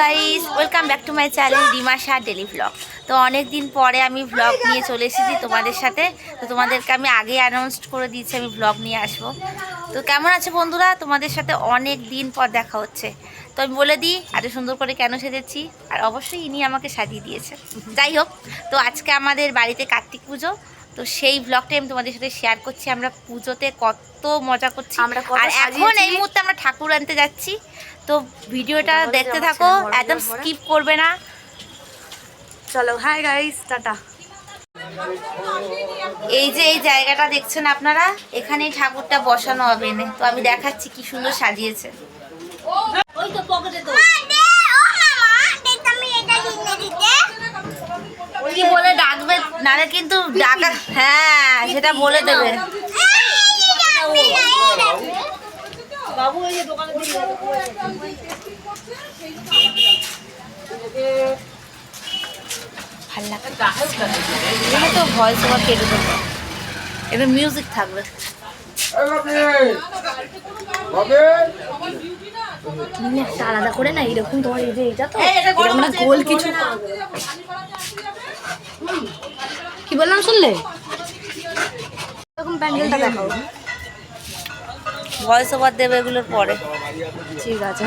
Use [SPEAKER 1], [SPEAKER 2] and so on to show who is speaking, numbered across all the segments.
[SPEAKER 1] Guys welcome back to my channel Dima Shah daily vlog তো অনেক দিন পরে আমি ভ্লগ নিয়ে চলে এসেছি তোমাদের সাথে। তো তোমাদেরকে আমি আগে অ্যানাউন্স করে দিয়েছি, আমি ভ্লগ নিয়ে আসব। তো কেমন আছে বন্ধুরা? তোমাদের সাথে অনেক দিন পর দেখা হচ্ছে। তো আমি বলে দিই এত সুন্দর করে কেন সেজেছি আর অবশ্যই ইনি আমাকে সাজিয়ে দিয়েছে যাই হোক তো আজকে আমাদের বাড়িতে কার্তিক পুজো। তো সেই ভ্লগটাই আমি তোমাদের সাথে শেয়ার করছি। আমরা পুজোতে কত মজা করছি।
[SPEAKER 2] আমরা
[SPEAKER 1] আর এখন এই মুহূর্তে আমরা ঠাকুর আনতে যাচ্ছি। তো ভিডিওটা দেখতে থাকো একদম স্কিপ করবে না।
[SPEAKER 2] চলো হাই গাইস টাটা।
[SPEAKER 1] এই যে এই জায়গাটা দেখছেন আপনারা? এখানেই ঠাকুরটা বসানো হবে এনে। তো আমি দেখাচ্ছি কি সুন্দর সাজিয়েছে। কি বলে ডাকবে? নালে কিন্তু ডাকা হ্যাঁ সেটা বলে দেবে। ভালো লাগছে এখানে তো ভয়েস ওভার কেটে দেবে। এবার মিউজিক থাকবে।
[SPEAKER 2] তুমি একটা আলাদা করে না এরকম তোমার এই যে এটা তো এরকম গোল কিছু কি বললাম শুনলে? এরকম প্যান্ডেলটা দেখাও।
[SPEAKER 1] ভয়েস ওভার দেবে এগুলোর পরে।
[SPEAKER 2] ঠিক আছে।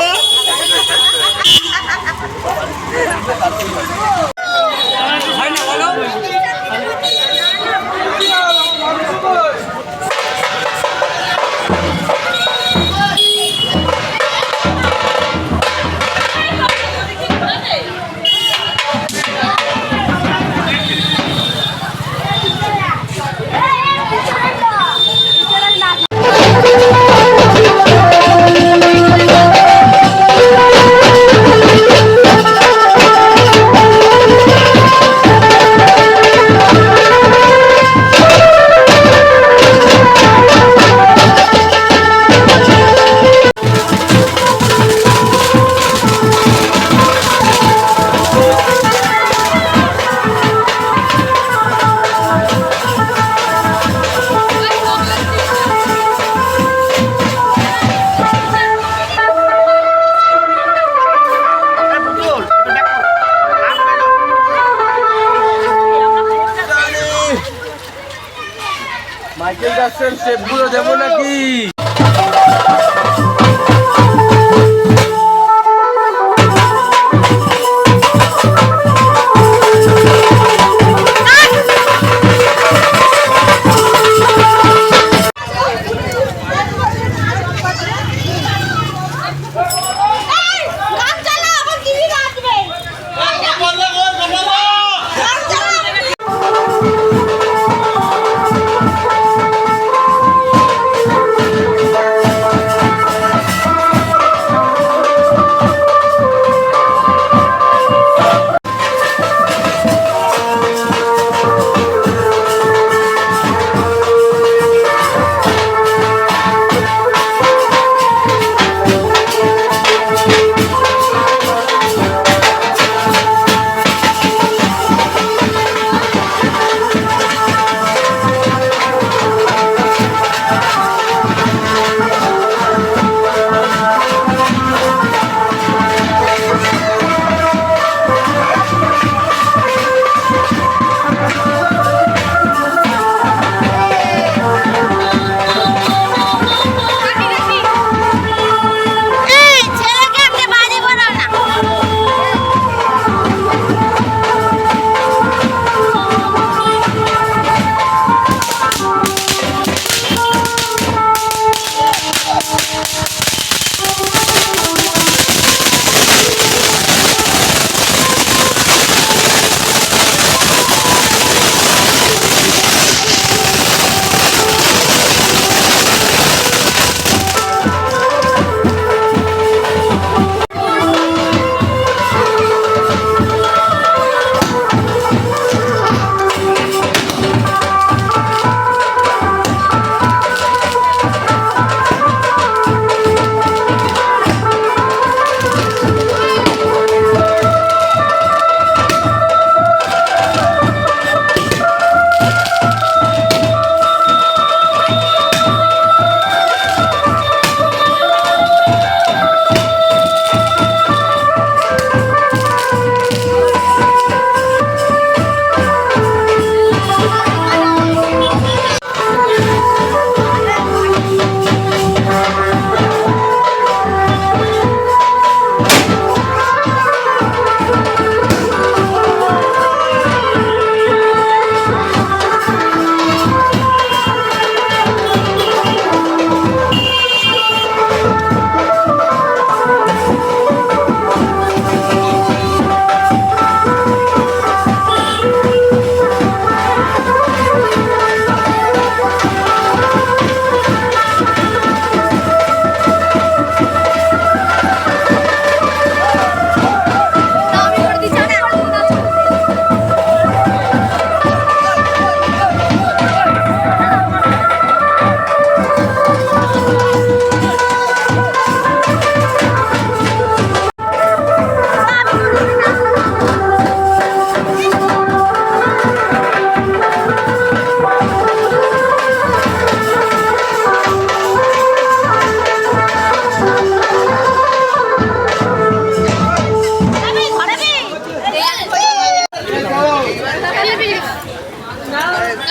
[SPEAKER 2] দেখো
[SPEAKER 1] মাইকেল জ্যাকসন শেপগুলো দেবো নাকি?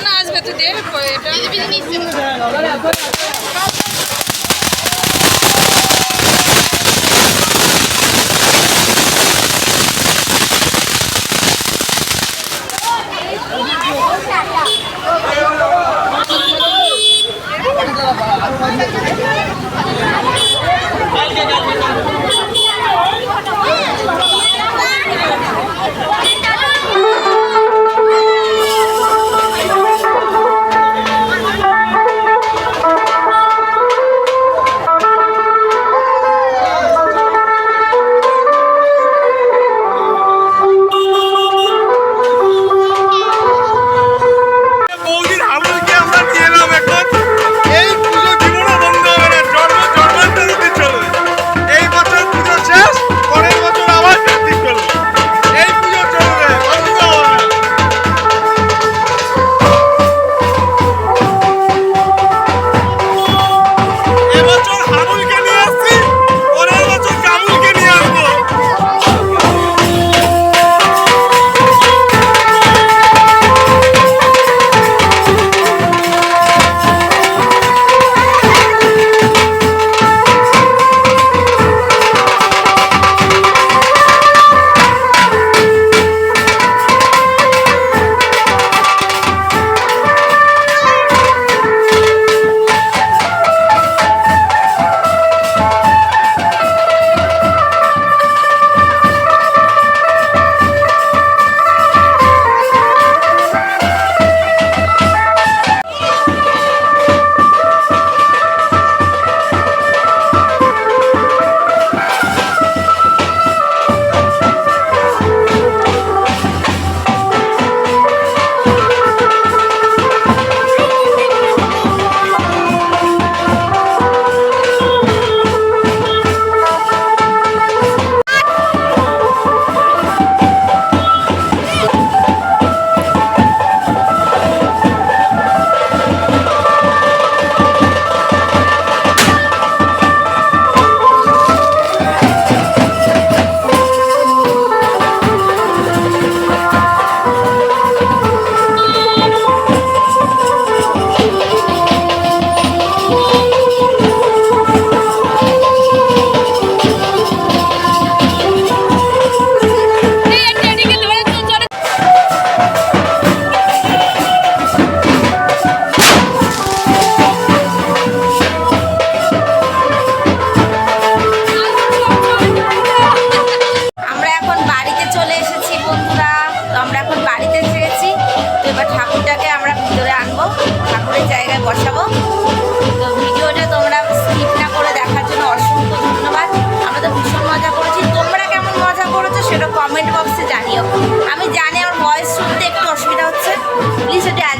[SPEAKER 2] না
[SPEAKER 1] আসবে তুই দে এটা।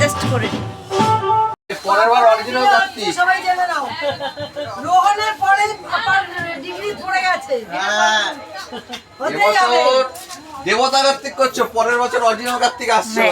[SPEAKER 1] অ্যাডজাস্ট করে
[SPEAKER 3] পরের বার অরিজিনাল কার্তিক
[SPEAKER 2] সবাই জেনে নাও। রোহনের পরে পাপার ডিগ্রি পড়ে গেছে। হতেই হবে
[SPEAKER 3] এবছর দেবতা কার্তিক করছ পরের বছর অরিজিনাল কার্তিক আসছে?